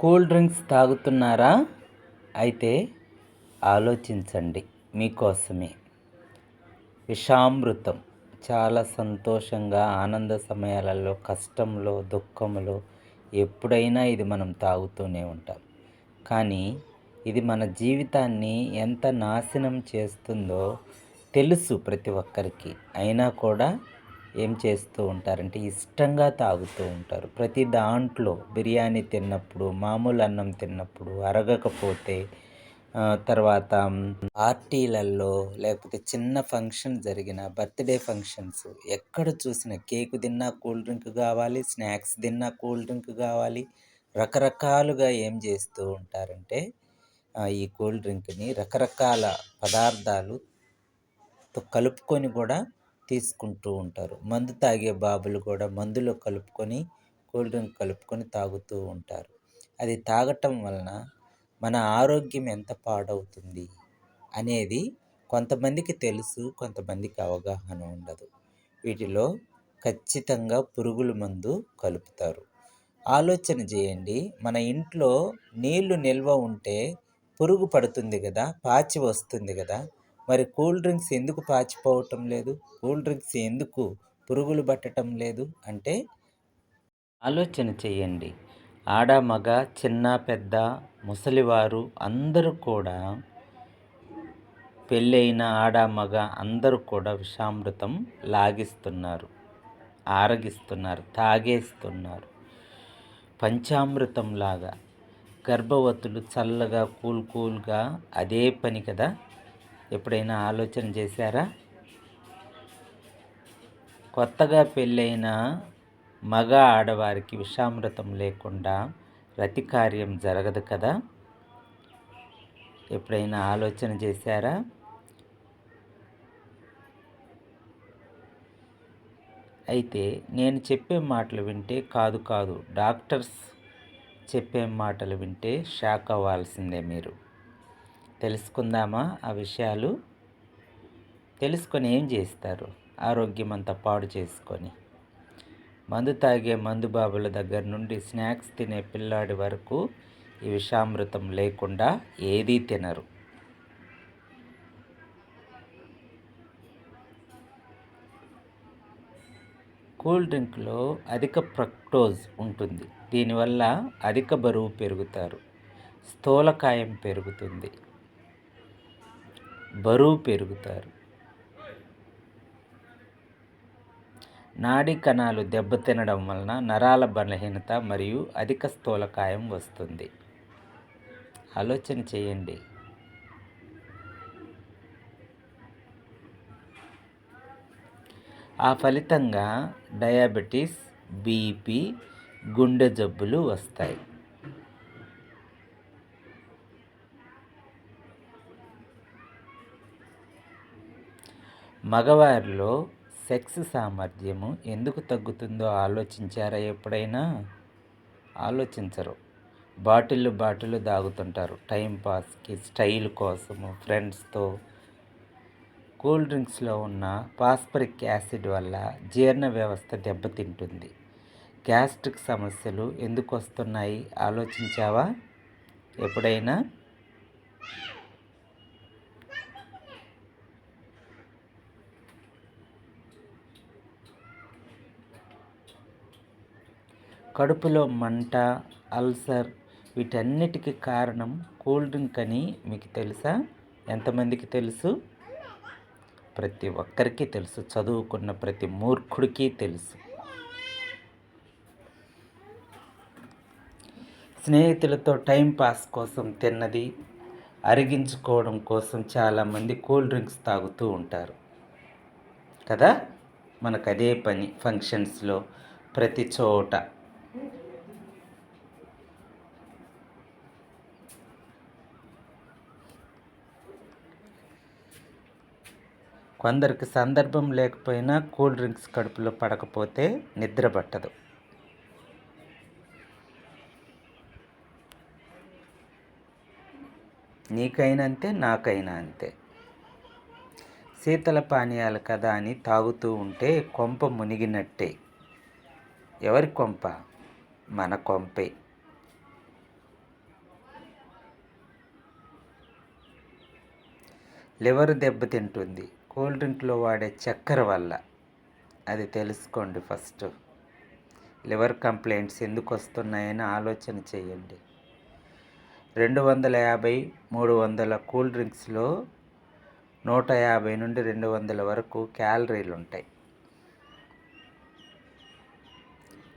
Cool drinks తాగుతున్నారా? అయితే ఆలోచించండి మీకోసమే. విషామృతం. చాలా సంతోషంగా ఆనంద సమయాలలో కష్టంలో దుఃఖంలో ఎప్పుడైనా ఇది మనం తాగుతూనే ఉంటాం. కానీ ఇది మన జీవితాన్ని ఎంత నాశనం చేస్తుందో తెలుసు ప్రతి ఒక్కరికి. అయినా కూడా ఏం చేస్తూ ఉంటారంటే ఇష్టంగా తాగుతూ ఉంటారు. ప్రతి దాంట్లో బిర్యానీ తిన్నప్పుడు మామూలు అన్నం తిన్నప్పుడు అరగకపోతే తర్వాత పార్టీలలో లేకపోతే చిన్న ఫంక్షన్ జరిగిన బర్త్డే ఫంక్షన్స్ ఎక్కడ చూసినా కేకు తిన్నా కూల్ డ్రింక్ కావాలి స్నాక్స్ తిన్నా కూల్ డ్రింక్ కావాలి. రకరకాలుగా ఏం చేస్తూ ఉంటారంటే ఈ కూల్ డ్రింక్ని రకరకాల పదార్థాలు కలుపుకొని కూడా తీసుకుంటూ ఉంటారు. మందు తాగే బాబులు కూడా మందులో కలుపుకొని కూల్ డ్రింక్ కలుపుకొని తాగుతూ ఉంటారు. అది తాగటం వలన మన ఆరోగ్యం ఎంత పాడవుతుంది అనేది కొంతమందికి తెలుసు కొంతమందికి అవగాహన ఉండదు. వీటిలో ఖచ్చితంగా పురుగుల మందు కలుపుతారు. ఆలోచన చేయండి. మన ఇంట్లో నీళ్ళు నిల్వ ఉంటే పురుగు పడుతుంది కదా పాచి వస్తుంది కదా మరి కూల్ డ్రింక్స్ ఎందుకు పాచిపోవటం లేదు? కూల్ డ్రింక్స్ ఎందుకు పురుగులు పట్టడం లేదు? అంటే ఆలోచన చేయండి. ఆడ మగ చిన్న పెద్ద ముసలివారు అందరూ కూడా పెళ్ళైన ఆడ మగ అందరూ కూడా విషామృతం లాగిస్తున్నారు ఆరగిస్తున్నారు తాగేస్తున్నారు. పంచామృతంలాగా గర్భవతులు చల్లగా కూల్ కూల్గా అదే పని కదా? ఎప్పుడైనా ఆలోచన చేశారా? కొత్తగా పెళ్ళైన మగ ఆడవారికి విషామృతం లేకుండా రతి కార్యం జరగదు కదా? ఎప్పుడైనా ఆలోచన చేశారా? అయితే నేను చెప్పే మాటలు వింటే కాదు కాదు డాక్టర్స్ చెప్పే మాటలు వింటే షాక్ అవ్వాల్సిందే మీరు. తెలుసుకుందామా ఆ విషయాలు? తెలుసుకొని ఏం చేస్తారు? ఆరోగ్యం అంతా పాడు చేసుకొని. మందు తాగే మందు బాబుల దగ్గర నుండి స్నాక్స్ తినే పిల్లాడి వరకు ఈ విషామృతం లేకుండా ఏదీ తినరు. కూల్ డ్రింక్లో అధిక ప్రక్టోజ్ ఉంటుంది. దీనివల్ల అధిక బరువు పెరుగుతారు. స్థూలకాయం పెరుగుతుంది. బరువు పెరుగుతారు. నాడీ కణాలు దెబ్బతినడం వలన నరాల బలహీనత మరియు అధిక స్థూలకాయం వస్తుంది. ఆలోచన చేయండి. ఆ ఫలితంగా డయాబెటీస్ బీపీ గుండె జబ్బులు వస్తాయి. మగవారిలో సెక్స్ సామర్థ్యము ఎందుకు తగ్గుతుందో ఆలోచించారా ఎప్పుడైనా? ఆలోచించరు. బాటిల్లు బాటిల్ తాగుతుంటారు. టైంపాస్కి స్టైల్ కోసము ఫ్రెండ్స్తో. కూల్ డ్రింక్స్లో ఉన్న పాస్పరిక్ యాసిడ్ వల్ల జీర్ణ వ్యవస్థ దెబ్బతింటుంది. గ్యాస్ట్రిక్ సమస్యలు ఎందుకు వస్తున్నాయి? ఆలోచించావా? ఎప్పుడైనా? కడుపులో మంట అల్సర్ వీటన్నిటికీ కారణం కూల్ డ్రింక్ అని మీకు తెలుసా? ఎంతమందికి తెలుసు? ప్రతి ఒక్కరికి తెలుసు. చదువుకున్న ప్రతి మూర్ఖుడికి తెలుసు. స్నేహితులతో టైం పాస్ కోసం తిన్నది అరిగించుకోవడం కోసం చాలామంది కూల్ డ్రింక్స్ తాగుతూ ఉంటారు. కదా? మనకు అదే పని ఫంక్షన్స్లో ప్రతి చోట. కొందరికి సందర్భం లేకపోయినా కూల్ డ్రింక్స్ కడుపులో పడకపోతే నిద్ర పట్టదు. నీకైనా అంతే నాకైనా అంతే. శీతల పానీయాలు కదా అని తాగుతూ ఉంటే కొంప మునిగినట్టే. ఎవరి కొంప? మన కొంపే. లివర్ దెబ్బతింటుంది. కూల్ డ్రింక్లో వాడే చక్కెర వల్ల. అది తెలుసుకోండి ఫస్ట్. లివర్ కంప్లైంట్స్ ఎందుకు వస్తున్నాయని ఆలోచన చేయండి. రెండు వందల యాభై మూడు వందల కూల్ డ్రింక్స్లో నూట యాభై నుండి రెండు వందల వరకు క్యాలరీలు ఉంటాయి.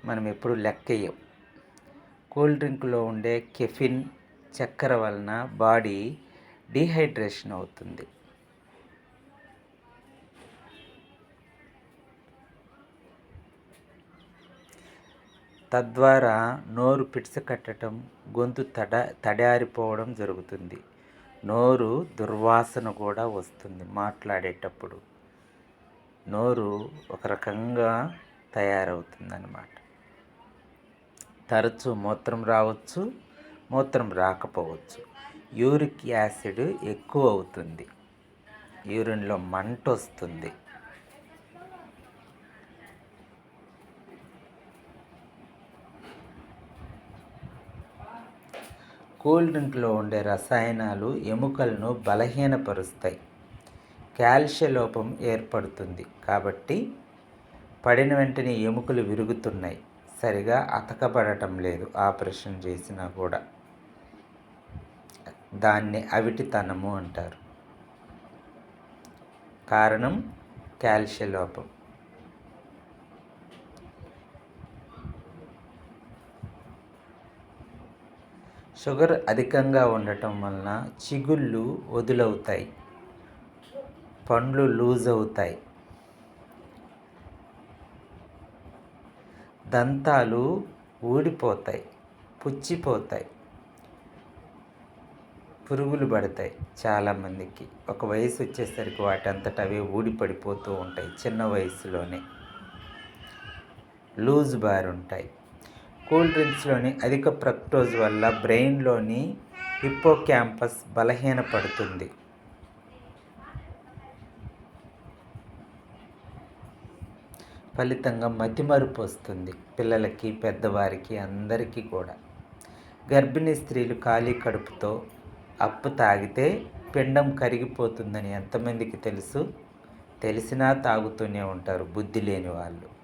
మనం ఎప్పుడు లెక్కయ్యం కూల్ డ్రింక్లో ఉండే కెఫిన్ చక్కెర వలన బాడీ డీహైడ్రేషన్ అవుతుంది. తద్వారా నోరు పిడిసికట్టడం గొంతు తడ తడారిపోవడం జరుగుతుంది. నోరు దుర్వాసన కూడా వస్తుంది మాట్లాడేటప్పుడు. నోరు ఒక రకంగా తయారవుతుందన్నమాట. తరచు మూత్రం రావచ్చు మూత్రం రాకపోవచ్చు. యూరిక్ యాసిడ్ ఎక్కువ అవుతుంది. యూరిన్లో మంట వస్తుంది కూల్ డ్రింక్లో ఉండే రసాయనాలు ఎముకలను బలహీనపరుస్తాయి. కాల్షియ లోపం ఏర్పడుతుంది కాబట్టి పడిన వెంటనే ఎముకలు విరుగుతున్నాయి. సరిగా అతకబడటం లేదు ఆపరేషన్ చేసినా కూడా. దాన్ని అవిటితనము అంటారు. కారణం కాల్షియ లోపం. షుగర్ అధికంగా ఉండటం వలన చిగుళ్ళు వదులవుతాయి. పండ్లు లూజ్ అవుతాయి. దంతాలు ఊడిపోతాయి పుచ్చిపోతాయి పురుగులు పడతాయి చాలామందికి ఒక వయసు వచ్చేసరికి వాటంతట అవి ఊడిపడిపోతూ ఉంటాయి చిన్న వయసులోనే. లూజ్ బార్ ఉంటాయి. కూల్ డ్రింక్స్లోని అధిక ఫ్రక్టోజ్ వల్ల బ్రెయిన్లోని హిప్పో క్యాంపస్ బలహీనపడుతుంది. ఫలితంగా మతిమరుపు వస్తుంది పిల్లలకి పెద్దవారికి అందరికీ కూడా. గర్భిణీ స్త్రీలు ఖాళీ కడుపుతో అప్పు తాగితే పిండం కరిగిపోతుందని ఎంతమందికి తెలుసు? తెలిసినా తాగుతూనే ఉంటారు బుద్ధి లేని వాళ్ళు.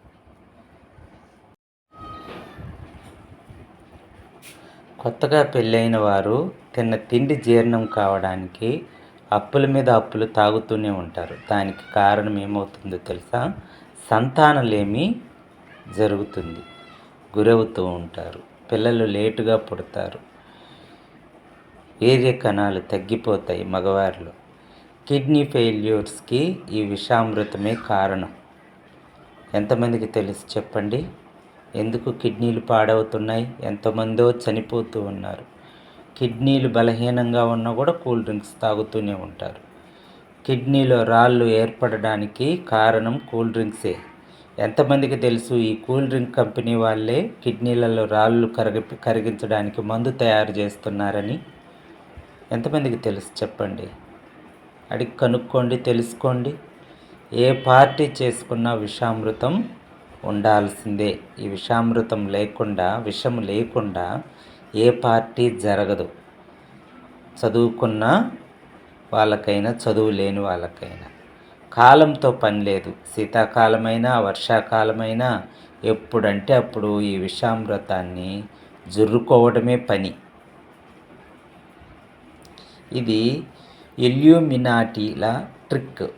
కొత్తగా పెళ్ళైన వారు తిన్న తిండి జీర్ణం కావడానికి అప్పుల మీద అప్పులు తాగుతూనే ఉంటారు. దానికి కారణం ఏమవుతుందో తెలుసా? సంతానలేమి జరుగుతుంది. గురవుతూ ఉంటారు. పిల్లలు లేటుగా పుడతారు. వీర్య కణాలు తగ్గిపోతాయి మగవారిలో. కిడ్నీ ఫెయిల్యూర్స్కి ఈ విషామృతమే కారణం. ఎంతమందికి తెలుసు చెప్పండి? ఎందుకు కిడ్నీలు పాడవుతున్నాయి? ఎంతమందో చనిపోతూ ఉన్నారు. కిడ్నీలు బలహీనంగా ఉన్నా కూడా కూల్ డ్రింక్స్ తాగుతూనే ఉంటారు. కిడ్నీలో రాళ్ళు ఏర్పడడానికి కారణం కూల్ డ్రింక్సే. ఎంతమందికి తెలుసు ఈ కూల్ డ్రింక్ కంపెనీ వాళ్ళే కిడ్నీలలో రాళ్ళు కరగ కరిగించడానికి మందు తయారు చేస్తున్నారని? ఎంతమందికి తెలుసు చెప్పండి. అడిగి కనుక్కోండి తెలుసుకోండి. ఏ పార్టీ చేసుకున్న విషామృతం ఉండాల్సిందే. ఈ విషామృతం లేకుండా విషం లేకుండా ఏ పార్టీ జరగదు. చదువుకున్న వాళ్ళకైనా చదువు లేని వాళ్ళకైనా. కాలంతో పని లేదు. శీతాకాలమైనా వర్షాకాలమైనా ఎప్పుడంటే అప్పుడు ఈ విషామృతాన్ని జుర్రుకోవడమే పని. ఇది ఎల్యూమినాటీల ట్రిక్.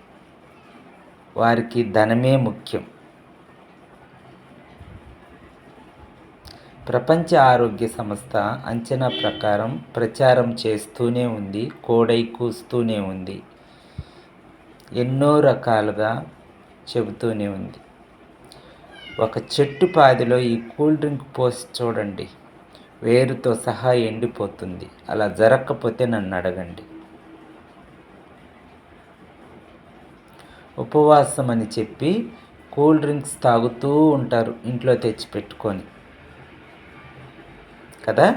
వారికి ధనమే ముఖ్యం. ప్రపంచ ఆరోగ్య సంస్థ అంచనా ప్రకారం ప్రచారం చేస్తూనే ఉంది కోడై కూస్తూనే ఉంది. ఎన్నో రకాలుగా చెబుతూనే ఉంది. ఒక చెట్టు పాదిలో ఈ కూల్ డ్రింక్ పోసి చూడండి. వేరుతో సహా ఎండిపోతుంది. అలా జరగకపోతే నన్ను అడగండి. ఉపవాసం అని చెప్పి కూల్ డ్రింక్స్ తాగుతూ ఉంటారు ఇంట్లో తెచ్చి పెట్టుకొని కదా?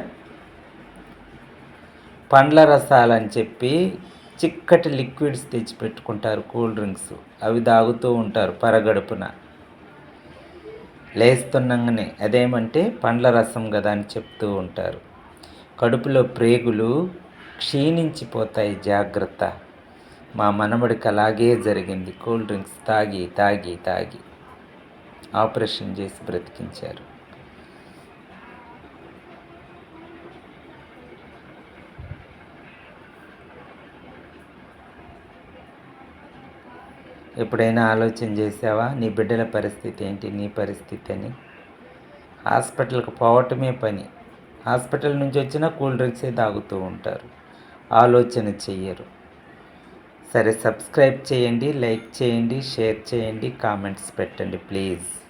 పండ్ల రసాలని చెప్పి చిక్కటి లిక్విడ్స్ తెచ్చి పెట్టుకుంటారు కూల్ డ్రింక్స్. అవి తాగుతూ ఉంటారు పరగడుపున. లేస్తున్నాగానే అదేమంటే పండ్ల రసం కదా అని చెప్తూ ఉంటారు. కడుపులో ప్రేగులు క్షీణించిపోతాయి జాగ్రత్త. మా మనమడికి అలాగే జరిగింది. కూల్ డ్రింక్స్ తాగి తాగి తాగి. ఆపరేషన్ చేసి బ్రతికించారు. ఎప్పుడైనా ఆలోచన చేసావా? నీ బిడ్డల పరిస్థితి ఏంటి? నీ పరిస్థితి అని. హాస్పిటల్కి పోవటమే పని. హాస్పిటల్ నుంచి వచ్చినా కూల్ డ్రింక్సే తాగుతూ ఉంటారు. ఆలోచన చెయ్యరు. సరే సబ్స్క్రైబ్ చేయండి లైక్ చేయండి షేర్ చేయండి కామెంట్స్ పెట్టండి ప్లీజ్.